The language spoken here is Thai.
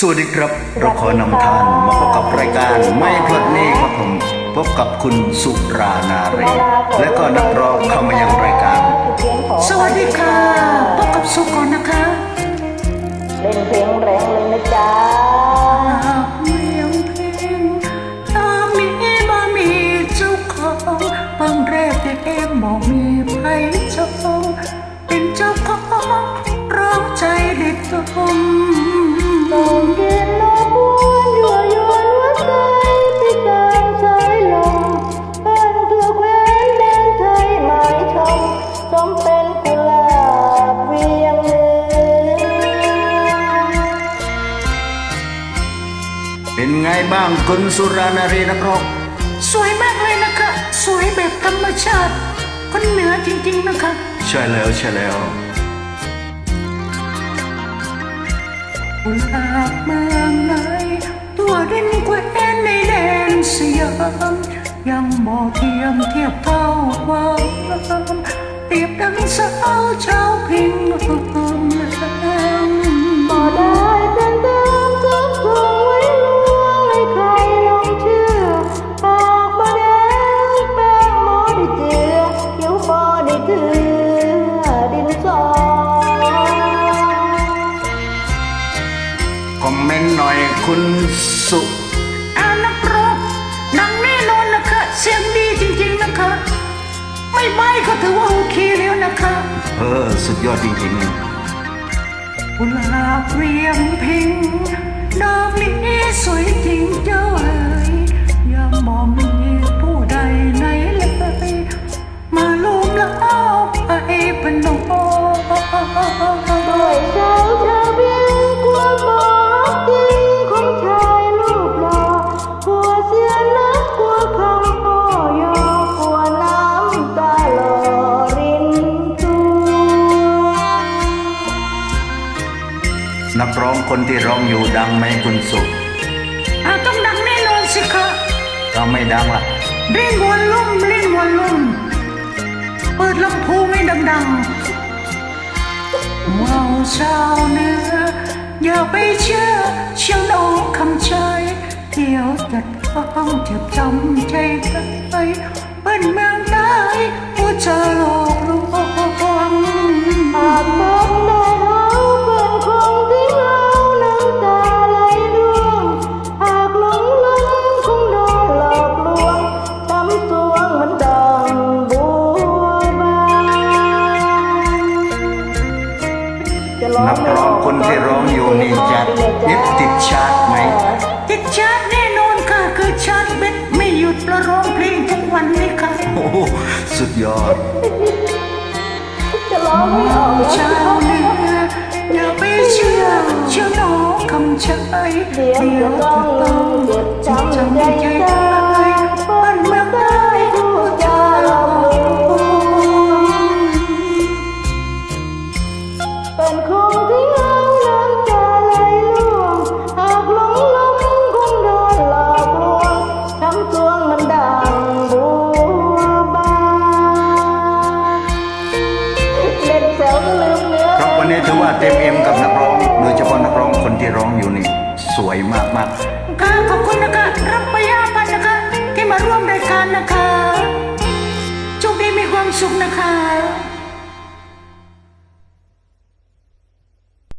สวัสดีครับ เราขอนำทานมาพบกับรายการไม่พลดหนี้ครับผม พบกับคุณสุรานารี และก็นักร้องเข้ามายังรายการ สวัสดีค่ะ พบกับสุก่อนนะคะ เล่นเพลงแรงเลยนะจ๊ะเมียงเพลงตามนี้บ่มีเจ้าของบางแรกแต่เอ็มบอกมีใครเจ้าของเป็นเจ้าของร้องใจเด็ดตม เป็นไงบ้างคุณสุรานารีนักร้องสวยมากเลยนะคะ สวยแบบธรรมชาติ คนเหนือจริง ๆ นะคะ ใช่แล้วใช่แล้วกุหลาบเมืองไหนตัวดินแคว้นในแดนสยามยังบ่เทียมเทียบเท่าความงามเปรียบดังสาวเจ้า คอมเมนต์หน่อยคุณสุอานักร้องหนังแน่นอนนะคะ เสียงดีจริงๆนะคะ ไม่ใบก็ถือว่าโอเคแล้วนะคะ เออ สุดยอดจริงกุหลาบเรียงพิง คนที่ร้องอยู่ดังไหมคุณสุอาต้องดังแน่นอนสิคะถ้าไม่ดังล่ะเล่นวอลลุ่มเล่นวอลลุ่มเปิดลำโพงให้ดังๆว้าวชาวเหนืออย่าไปเชื่อเชียวน้องคำใจเดี๋ยวจะต้องเจ็บจำใจไปเป็นเมือง ที่ร้องอยู่นี่จะยึดติดชาร์ตไหม ติดชาร์ตแน่นอนค่ะคือชาร์ตเบ็ดไม่หยุดประร้องเพลงทุกวันนี้ค่ะโอ้โหสุดยอดจะร้องไม่ออกแล้วชาวเหนืออย่าไปเชื่อเชื่อน้องคำชัยเดี๋ยวจะต้องาเต็มเอ็มกับนักร้อง โดยเฉพาะนักร้องคนที่ร้องอยู่นี่ สวยมากมากค่ะขอบคุณนะคะ รับปยาพันนะคะ ที่มาร่วมรายการนะคะโชคดีมีความสุขนะคะ